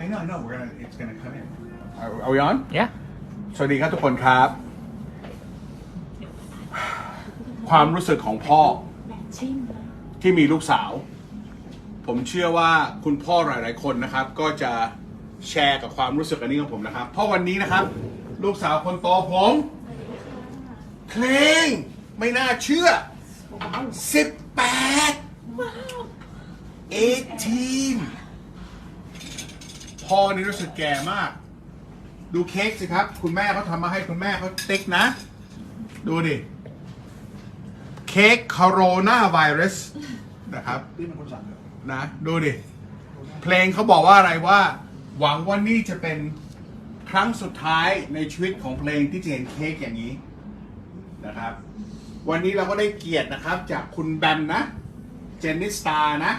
I know, I know. We're gonna, it's gonna come in. Are, are we on? Yeah. สวัสดีครับทุกคนครับ ความรู้สึกของพ่อที่มีลูกสาว ผมเชื่อว่าคุณพ่อหลาย ๆ คนนะครับ ก็จะแชร์กับความรู้สึกอันนี้ของผมนะครับ เพราะวันนี้นะครับ ลูกสาวคนโตผมเพลงไม่น่าเชื่อ 18 18 พ่อนี่รู้สึกแก่มาก ดูเค้กสิครับ คุณแม่เขาทำมาให้คุณแม่เขาติ๊กนะ ดูดิ เค้กโคโรนาไวรัสนะครับ นี่มันคนสั่งเหรอนะ ดูดิ เพลงเขาบอกว่าอะไรว่า หวังว่านี่จะเป็นครั้งสุดท้ายในชีวิตของเพลงที่จะเห็นเค้กอย่างนี้นะครับ วันนี้เราก็ได้เกียรตินะครับจากคุณแบมนะ เจนนิสตานะ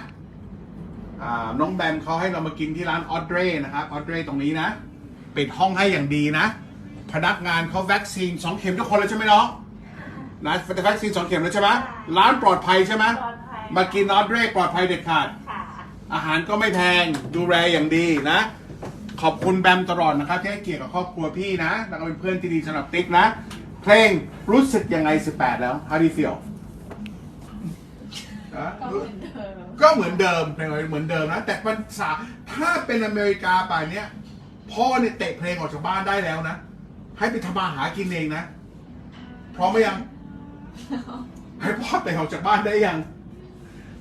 น้องแบมเขาให้เรามากินที่ร้านออดเดรนะครับออดเดรตรงนี้นะ ปิดห้องให้อย่างดีนะ พนักงานเขาวัคซีนสองเข็มทุกคนเลยใช่ไหมน้องนะวัคซีนสองเข็มแล้วใช่ไหมร้านปลอดภัยใช่ไหมปลอดภัยมากินออดเดรปลอดภัยเด็ดขาดค่ะอาหารก็ไม่แพงดูแลอย่างดีนะ ขอบคุณแบมตลอดนะครับที่ให้เกียรติกับครอบครัวพี่นะ แล้วก็เป็นเพื่อนที่ดีสำหรับติ๊กนะ เพลงรู้สึกยังไง 18 แล้ว How do you feel นะ ก็เหมือนเดิมเพลงเหมือนเดิมนะ แต่ปัญหาถ้าเป็นอเมริกาป่านเนี้ยพ่อเนี่ยเตะเพลงออกจากบ้านได้แล้วนะ ให้ไปทำมาหากินเองนะ พร้อมไหมยัง ให้พ่อเตะออกจากบ้านได้ยัง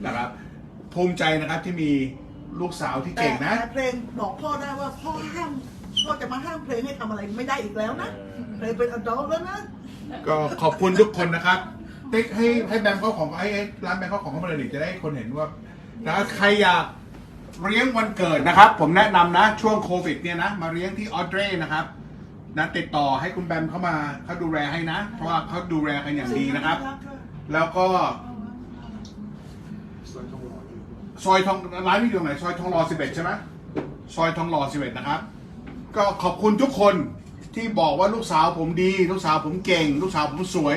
นะครับ ภูมิใจนะครับที่มีลูกสาวที่แต่เก่งนะ แต่เพลงบอกพ่อได้ว่าพ่อห้ามพ่อจะมาห้ามเพลงให้ทำอะไรไม่ได้อีกแล้วนะเพลงเป็นอดอลแล้วนะ ก็ขอบคุณทุกคนนะครับ ติ๊กให้ให้แบมเขาของให้ให้ร้านแบมเขาของเขามาเลยดิจะได้คนเห็นว่านะใครอยากเลี้ยงวันเกิดนะครับ ผมแนะนำนะช่วงโควิดเนี่ยนะ มาเลี้ยงที่ออเดรนะครับนะติดต่อให้คุณแบมเข้ามาเขาดูแลให้นะ เพราะว่าเขาดูแลกันอย่างดีนะครับ แล้วก็ ซอยทองร้านที่อยู่ตรงไหนซอยทองหล่อ11 ใช่ไหมซอยทองหล่อ11 นะครับ ก็ขอบคุณทุกคนที่บอกว่าลูกสาวผมดี ลูกสาวผมเก่ง ลูกสาวผมสวย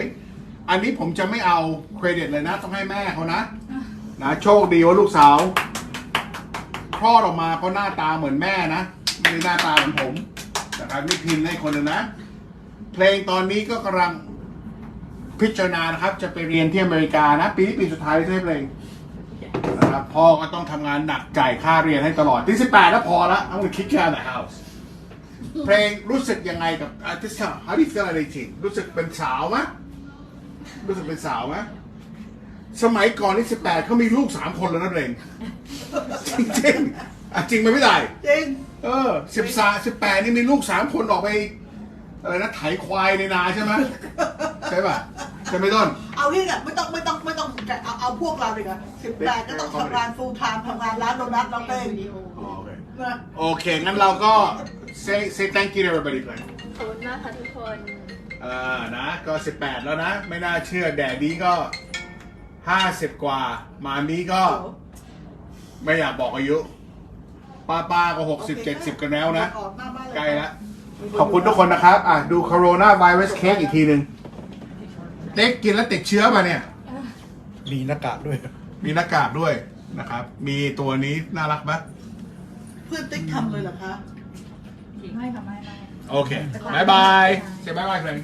อันนี้ผมจะไม่เอาเครดิตเลยนะ ต้องให้แม่เขานะนะโชคดีว่าลูกสาวคลอดออกมาก็หน้าตาเหมือนแม่นะไม่ได้หน้าตาเหมือนผมนะครับนี่พิมพ์ให้คนหนึ่งนะ เพลงตอนนี้ก็กำลังพิจารณานะครับ จะไปเรียนที่อเมริกานะ ปีนี้ปีสุดท้ายใช่เพลงนะครับพ่อก็ต้องทำงานหนักจ่ายค่าเรียนให้ตลอดที่18แปดแล้วพอละ I'm gonna kick you out of the house เพลงรู้สึกยังไงกับ uh, this time how do you feel at 18รู้สึกเป็นสาวไหม รู้สึกเป็นสาวไหมสมัยก่อนที่18เขามีลูกสามคนแล้วนะเพลงจริงๆอะจริงไหมพี่ได้ จริง เออสิบสามสิบแปดนี่มีลูกสามคนออกไป อะไรนะไถควายในนาใช่ไหมใช่ป่ะใช่ไหมต้น เอาที่เนี่ยไม่ต้องไม่ต้องไม่ต้องเอาเอาพวกเราเลยนะสิบแปดก็ต้องทำงานฟูลไทม์ทำงานร้านโดนัทเราเป็นอ๋อโอเค นะ โอเค งั้นเราก็ say say thank you to everybody ไปขอบคุณมากค่ะทุกคน เออนะก็ 18 แล้วนะ ไม่น่าเชื่อแดดดี้ก็ 50 กว่า มามีก็ ไม่อยากบอกอายุ ป้าป้าก็ 60 70 กันแล้วนะ ออกหน้าบ้านเยใกล้แล้ว ขอบคุณทุกคนนะครับ อะ ดู Corona Virus Cake อีกทีหนึ่งเต็กกินแล้วติดเชื้อมาเนี่ย มีหน้ากากด้วย มีหน้ากากด้วยนะครับ มีตัวนี้น่ารักไหมเพื่อนติ๊กทำเลยเหรอคะ ไม่ค่ะไม่ไม่ โอเคบายบายเสียบายบายเพลง